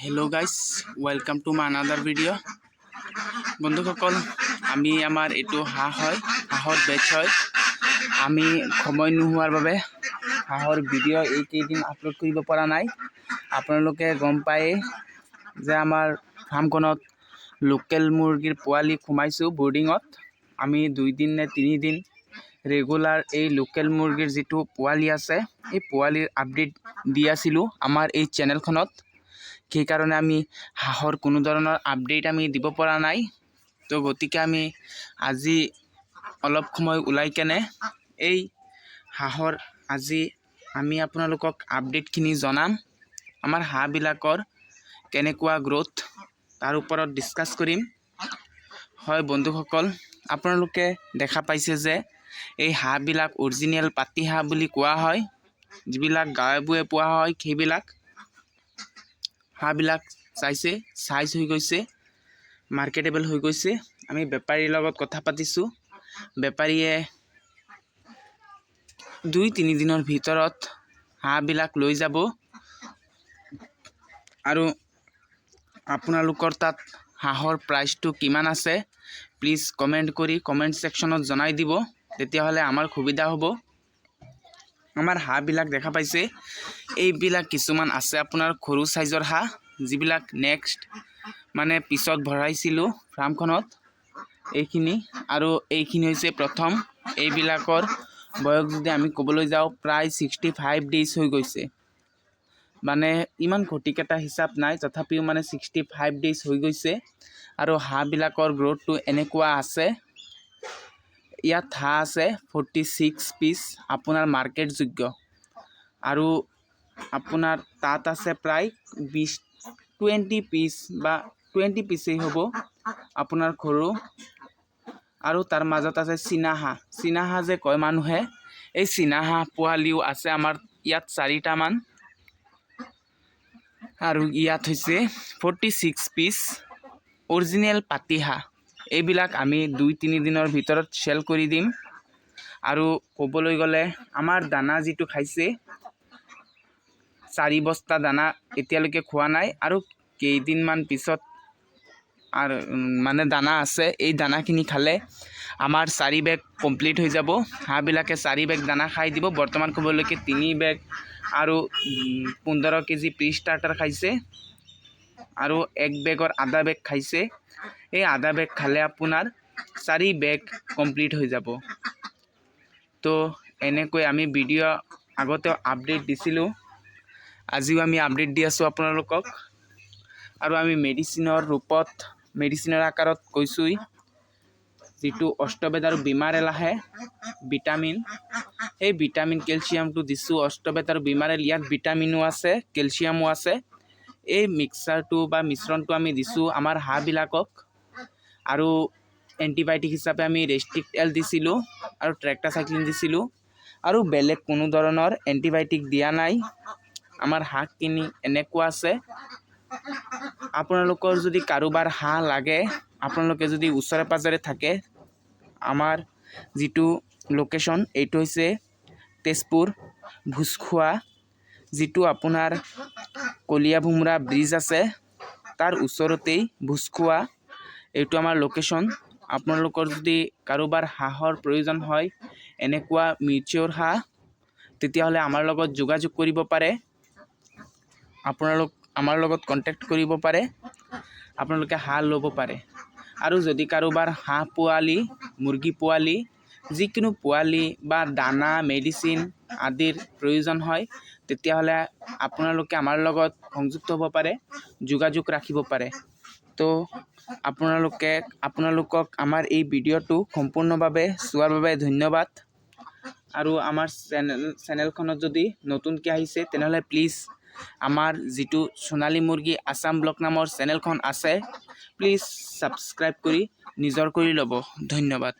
Hello' guys welcome to my another video' বন্ধুসকল আমি আমাৰ এইটো হাঁহ হয়, হাঁহৰ বেচ হয়। আমি সময় নোহোৱাৰ বাবে হাঁহৰ ভিডিঅ' এইকেইদিন আপলোড কৰিব পৰা নাই। আপোনালোকে গম পায়েই যে আমাৰ ফাৰ্মখনত লোকেল মুৰ্গীৰ পোৱালি সোমাইছোঁ বৰ্ডিঙত আমি দুইদিন নে তিনিদিন ৰেগুলাৰ এই লোকেল মুৰ্গীৰ যিটো পোৱালি আছে, এই পোৱালিৰ আপডেট দি আছিলোঁ আমাৰ এই চেনেলখনত সেইকাৰণে আমি হাঁহৰ কোনো ধৰণৰ আপডেট আমি দিব পৰা নাই। তো গতিকে আমি আজি অলপ সময় ওলাই কেনে এই হাঁহৰ আজি আমি আপোনালোকক আপডেটখিনি জনাম। আমাৰ হাঁহবিলাকৰ কেনেকুৱা গ্ৰ'থ তাৰ ওপৰত ডিছকাছ কৰিম। হয়, বন্ধুসকল, আপোনালোকে দেখা পাইছে যে এই হাঁহবিলাক অৰিজিনেল পাতি হাঁহ বুলি কোৱা হয়। যিবিলাক গাঁৱে বুৱে পোৱা হয়, সেইবিলাক হাঁহবিলাক চাইছে চাইজ হৈ গৈছে মাৰ্কেটেবল হৈ গৈছে। আমি বেপাৰীৰ লগত কথা পাতিছোঁ। বেপাৰীয়ে দুই তিনিদিনৰ ভিতৰত হাঁহবিলাক লৈ যাব। আৰু আপোনালোকৰ তাত হাঁহৰ প্ৰাইচটো কিমান আছে প্লিজ কমেণ্ট কৰি কমেণ্ট ছেকশ্যনত জনাই দিব। তেতিয়াহ'লে আমাৰ সুবিধা হ'ব। আমাৰ হাঁহবিলাক দেখা পাইছে। এইবিলাক কিছুমান আছে আপোনাৰ সৰু চাইজৰ হাঁহ, যিবিলাক নেক্সট মানে পিছত ভৰাইছিলোঁ ফাৰ্মখনত। এইখিনি আৰু এইখিনি হৈছে প্ৰথম। এইবিলাকৰ বয়স যদি আমি ক'বলৈ যাওঁ, প্ৰায় ছিক্সটি ফাইভ ডেইজ হৈ গৈছে। মানে ইমান এটা হিচাপ নাই, তথাপিও মানে ছিক্সটি ফাইভ ডেইজ হৈ গৈছে। আৰু হাঁহবিলাকৰ গ্ৰ'থটো এনেকুৱা আছে। ইয়াত হাঁহ আছে ফৰ্টি ছিক্স পিচ আপোনাৰ মাৰ্কেটযোগ্য আৰু আপোনাৰ তাত আছে প্ৰায় বিছ টুৱেণ্টি পিচ বা টুৱেণ্টি পিচেই হ'ব আপোনাৰ সৰু আৰু তাৰ মাজত আছে চীনা হাঁহ চীনা হাঁহ যে কয় মানুহে, এই চীনা হাঁহ পোৱালিও আছে আমাৰ ইয়াত চাৰিটামান। আৰু ইয়াত হৈছে ফৰ্টি ছিক্স পিচ অৰিজিনেল পাতিহাঁহ। এইবিলাক আমি দুই তিনিদিনৰ ভিতৰত চেল কৰি দিম। আৰু ক'বলৈ গ'লে, আমাৰ দানা যিটো খাইছে, চাৰি বস্তা দানা এতিয়ালৈকে খোৱা নাই আৰু কেইদিনমান পিছত আৰু মানে দানা আছে, এই দানাখিনি খালে আমাৰ চাৰি বেগ কমপ্লিট হৈ যাব। হাঁহবিলাকে চাৰি বেগ দানা খাই দিব। বৰ্তমান ক'বলৈকে তিনি বেগ আৰু পোন্ধৰ কেজি প্ৰি ষ্টাৰ্টাৰ খাইছে। আৰু এক বেগৰ আধা বেগ খাইছে। এই আধা বেগ খালে আপোনাৰ চাৰি বেগ কমপ্লিট হৈ যাব। তো এনেকৈ আমি ভিডিঅ' আগতেও আপডেট দিছিলোঁ। আজিও আমি আপডেট দি আছোঁ আপোনালোকক। আৰু আমি মেডিচিনৰ ৰূপত, মেডিচিনৰ আকাৰত কৈছোঁই, যিটো অষ্টবেদ আৰু বিমাৰেল আহে ভিটামিন। সেই ভিটামিন, কেলছিয়ামটো দিছোঁ, অষ্টবেদ আৰু বিমাৰেল ইয়াত ভিটামিনো আছে, কেলছিয়ামো আছে। এই মিক্সাৰটো বা মিশ্ৰণটো আমি দিছোঁ আমাৰ হাঁহবিলাকক। আৰু এণ্টিবায়'টিক হিচাপে আমি ৰেষ্ট্ৰিক এল দিছিলোঁ আৰু ট্ৰেক্টাচাইক্লিন দিছিলোঁ আৰু বেলেগ কোনো ধৰণৰ এণ্টিবায়'টিক দিয়া নাই। আমাৰ হাঁহখিনি এনেকুৱা আছে। আপোনালোকৰ যদি কাৰোবাৰ হাঁহ লাগে, আপোনালোকে যদি ওচৰে পাঁজৰে থাকে, আমাৰ যিটো লোকেশ্যন এইটো হৈছে তেজপুৰ ভোজখোৱা, যিটো আপোনাৰ কলীয়া ভোমোৰা ব্ৰিজ আছে। তাৰ ওচৰতেই ভোজখোৱা। এইটো আমাৰ লোকেশ্যন আপোনালোকৰ যদি কাৰোবাৰ হাঁহৰ প্ৰয়োজন হয়, এনেকুৱা মিউচিয়ৰ হাঁহ, তেতিয়াহ'লে আমাৰ লগত যোগাযোগ কৰিব পাৰে। আপোনালোক, আমাৰ লগত কণ্টেক্ট কৰিব পাৰে। আপোনালোকে হাঁহ ল'ব পাৰে। আৰু যদি কাৰোবাৰ হাঁহ পোৱালি, মুৰ্গী পোৱালি, যিকোনো পোৱালি বা দানা মেডিচিন আদিৰ প্ৰয়োজন হয়, তেতিয়াহ'লে আপোনালোকে আমাৰ লগত সংযুক্ত হ'ব পাৰে, যোগাযোগ ৰাখিব পাৰে। তো আপোনালোকে, আপোনালোকক আমাৰ এই ভিডিঅ'টো সম্পূৰ্ণভাৱে চোৱাৰ বাবে ধন্যবাদ। আৰু আমাৰ চেনেল, চেনেলখনত যদি নতুনকৈ আহিছে, তেনেহ'লে প্লিজ আমাৰ যিটো সোণালী মুৰ্গী আছাম ব্লক নামৰ চেনেলখন আছে, প্লিজ ছাবস্ক্ৰাইব কৰি নিজৰ কৰি ল'ব। ধন্যবাদ।